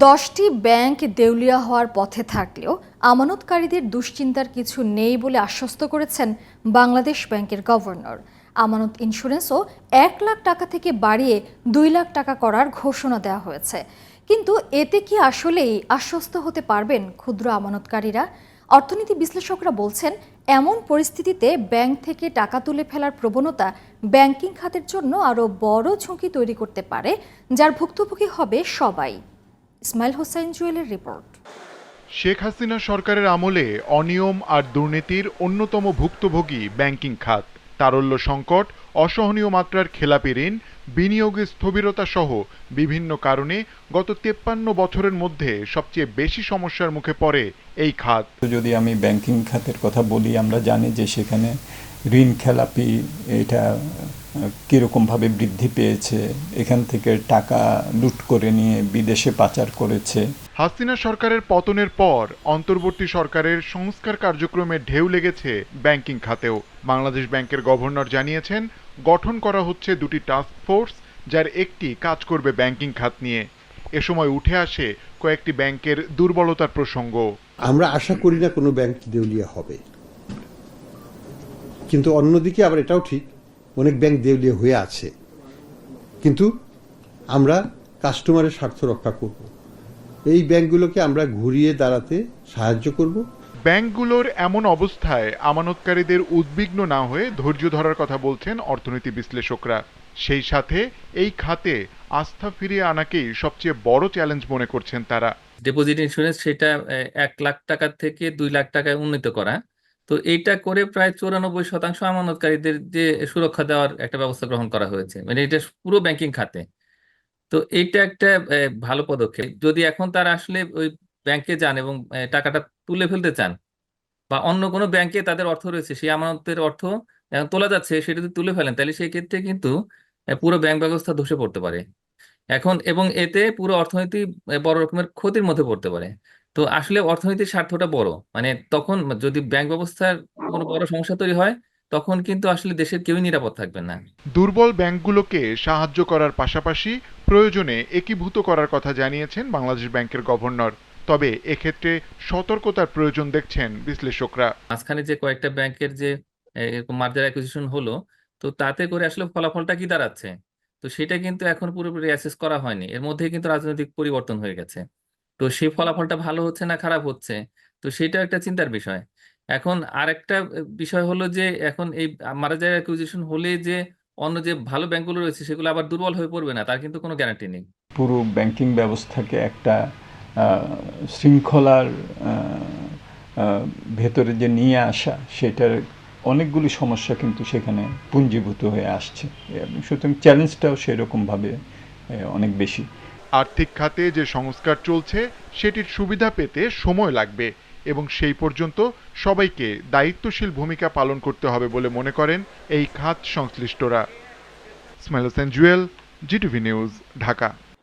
দশটি ব্যাংক দেউলিয়া হওয়ার পথে থাকলেও আমানতকারীদের দুশ্চিন্তার কিছু নেই বলে আশ্বস্ত করেছেন বাংলাদেশ ব্যাংকের গভর্নর। আমানত ইন্স্যুরেন্সও এক লাখ টাকা থেকে বাড়িয়ে দুই লাখ টাকা করার ঘোষণা দেওয়া হয়েছে। কিন্তু এতে কি আসলেই আশ্বস্ত হতে পারবেন ক্ষুদ্র আমানতকারীরা? অর্থনীতি বিশ্লেষকরা বলছেন, এমন পরিস্থিতিতে ব্যাংক থেকে টাকা তুলে ফেলার প্রবণতা ব্যাংকিং খাতের জন্য আরও বড় ঝুঁকি তৈরি করতে পারে, যার ভুক্তভোগী হবে সবাই। ইসমাইল হোসেন জুয়েলের রিপোর্ট। শেখ হাসিনা সরকারের আমলে অনিয়ম আর দুর্নীতির অন্যতম ভুক্তভোগী ব্যাংকিং খাত। তারল্য সংকট অসহনীয় মাত্রার খেলাপি ঋণ বিনিয়োগে স্থবিরতা সহ বিভিন্ন কারণে গত তেপ্পান্ন বছরের মধ্যে সবচেয়ে বেশি সমস্যার মুখে পড়ে এই খাত। যদি আমি ব্যাংকিং খাতের কথা বলি আমরা জানি যে সেখানে ঋণ খেলাপি এটা কীরকমভাবে বৃদ্ধি পেয়েছে এখান থেকে টাকা লুট করে নিয়ে বিদেশে পাচার করেছে। হাসিনা সরকারের পতনের পর অন্তর্বর্তী সরকারের সংস্কার কার্যক্রমে ঢেউ লেগেছে ব্যাংকিং খাতেও। বাংলাদেশ ব্যাংকের গভর্নর জানিয়েছেন গঠন করা হচ্ছে দুটি টাস্ক ফোর্স যার একটি কাজ করবে ব্যাংকিং খাত নিয়ে। এ সময় উঠে আসে কয়েকটি ব্যাংকের দুর্বলতার প্রসঙ্গ। আমরা আশা করি না কোনো ব্যাংক দেউলিয়া হবে। কিন্তু অন্যদিকে আবার এটাও ঠিক অনেক ব্যাংক দেউলিয়া হয়ে আছে। কিন্তু আমরা কাস্টমারের স্বার্থ রক্ষা করব। এই ব্যাংকগুলোকে আমরা ঘুরিয়ে দাঁড়াতে সাহায্য করব। ব্যাংকগুলোর এমন অবস্থায় আমানতকারীদের উদ্বিগ্ন না হয়ে ধৈর্য ধরার কথা বলছেন অর্থনীতি বিশ্লেষকরা। সেই সাথে এই খাতে আস্থা ফিরিয়ে আনাকেই সবচেয়ে বড় চ্যালেঞ্জ মনে করছেন তারা। ডিপোজিট ইন্স্যুরেন্স সেটা এক লাখ টাকা থেকে দুই লাখ টাকায় উন্নীত করা। তো এইটা করে প্রায় চুরানব্বই শতাংশ আমানতকারীদের যে সুরক্ষা দেওয়ার একটা ব্যবস্থা গ্রহণ করা হয়েছে। মানে এটা পুরো ব্যাংকিং খাতে। তো এইটা একটা ভালো পদক্ষেপ। যদি এখন তারা আসলে ওই ব্যাংকে যান এবং টাকাটা তুলে ফেলতে চান বা অন্য কোনো ব্যাংকে তাদের অর্থ রয়েছে, সেই আমানতের অর্থ তোলা যাচ্ছে, সেটা যদি তুলে ফেলেন, তাহলে সেই ক্ষেত্রে কিন্তু পুরো ব্যাংক ব্যবস্থা ধসে পড়তে পারে। এখন এবং এতে পুরো অর্থনীতি বড় রকমের ক্ষতির মধ্যে পড়তে পারে। তো আসলে অর্থনীতির স্বার্থটা বড়। মানে তখন যদি ব্যাংক ব্যবস্থার কোনো বড় সমস্যা তৈরি হয় তখন কিন্তু আসলে দেশের কেউই নিরাপদ থাকবে না। দুর্বল ব্যাংকগুলোকে সাহায্য করার পাশাপাশি প্রয়োজনে একীভূত করার কথা জানিয়েছেন বাংলাদেশ ব্যাংকের গভর্নর। তবে এক্ষেত্রে সতর্কতার প্রয়োজন দেখছেন বিশ্লেষকরা। মাঝখানে যে কয়েকটা ব্যাংকের যে এরকম মার্জার অ্যাকুইজিশন হলো তো তাতে করে আসলে ফলাফলটা কি দাঁড়াচ্ছে? তো সেটা কিন্তু এখন পুরোপুরি অ্যাসেস করা হয়নি। এর মধ্যে কিন্তু রাজনৈতিক পরিবর্তন হয়ে গেছে। তো সেই ফলাফলটা ভালো হচ্ছে না খারাপ হচ্ছে? তো সেটা একটা চিন্তার বিষয়। এখন আরেকটা বিষয় হলো যে, এখন এই মার্জার অ্যাকুইজিশন হলে যে, অন্য যে ভালো ব্যাংকগুলো রয়েছে সেগুলো আবার দুর্বল হয়ে পড়বে না, তার কিন্তু কোনো গ্যারান্টি নেই। পুরো ব্যাংকিং ব্যবস্থাকে একটা শৃঙ্খলার ভেতরে যে নিয়ে আসা, সেটার অনেকগুলি সমস্যা কিন্তু সেখানে পুঞ্জীভূত হয়ে আসছে। সুতরাং চ্যালেঞ্জটাও সেরকমভাবে অনেক বেশি। আর্থিক খাতে যে সংস্কার চলছে, সেটির সুবিধা পেতে সময় লাগবে এবং সেই পর্যন্ত সবাইকে দায়িত্বশীল ভূমিকা পালন করতে হবে বলে মনে করেন এই খাত সংশ্লিষ্টরা। Ismail Hossain Jewel, GTV news, Dhaka.